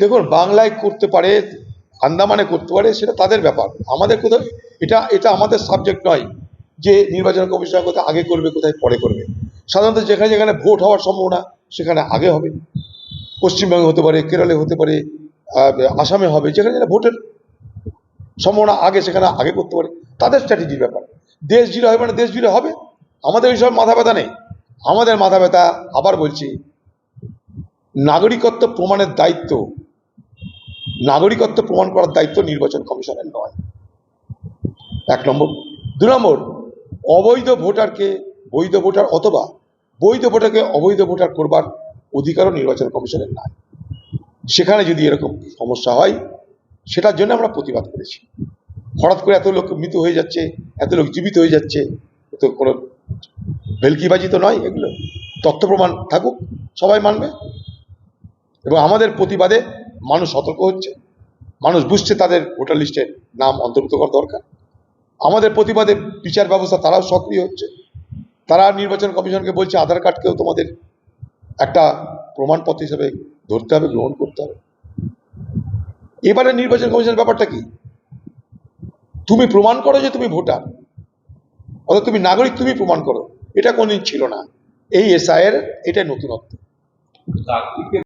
দেখুন, বাংলায় করতে পারে, আন্দামানে করতে পারে, সেটা তাদের ব্যাপার। আমাদের কোথাও, এটা এটা আমাদের সাবজেক্ট নয় যে নির্বাচন কমিশন কোথায় আগে করবে, কোথায় পরে করবে। সাধারণত যেখানে যেখানে ভোট হওয়ার সম্ভাবনা, সেখানে আগে হবে। পশ্চিমবঙ্গে হতে পারে, কেরলে হতে পারে আসামে হবে, যেখানে যেখানে ভোটের সম্ভাবনা আগে, সেখানে আগে করতে পারে। তাদের স্ট্র্যাটেজির ব্যাপার। দেশ জুড়ে হবে মানে দেশ জুড়ে হবে? আমাদের ওইসব মাথা ব্যথা নেই। আমাদের মাথা ব্যথা আবার বলছি নাগরিকত্ব প্রমাণের দায়িত্ব, নাগরিকত্ব প্রমাণ করার দায়িত্ব নির্বাচন কমিশনের নয়। এক নম্বর। দু নম্বর, অবৈধ ভোটারকে বৈধ ভোটার অথবা বৈধ ভোটারকে অবৈধ ভোটার করবার অধিকারও নির্বাচন কমিশনের নাই। সেখানে যদি এরকম সমস্যা হয়, সেটার জন্য আমরা প্রতিবাদ করেছি। হঠাৎ করে এত লোক মৃত হয়ে যাচ্ছে, এত লোক জীবিত হয়ে যাচ্ছে তো কোনো ভেলকিবাজি তো নয় এগুলো। তথ্য প্রমাণ থাকুক, সবাই মানবে। এবং আমাদের প্রতিবাদে মানুষ সতর্ক হচ্ছে। মানুষ বুঝছে তাদের ভোটার লিস্টে নাম অন্তর্ভুক্ত করা দরকার। আমাদের প্রতিবাদে বিচার ব্যবস্থা তারাও সক্রিয় হচ্ছে। তারা নির্বাচন কমিশনকে বলছে, আধার কার্ডকেও তোমাদের একটা প্রমাণপত্র হিসেবে ধরতে হবে, গ্রহণ করতে হবে। এবারে নির্বাচন কমিশনের ব্যাপারটা কি? তুমি প্রমাণ করো যে তুমি ভোটার, অর্থাৎ তুমি নাগরিক তুমি প্রমাণ করো। এটা কোনদিন ছিল না। এই এসআইয়ের এটা নতুনত্ব।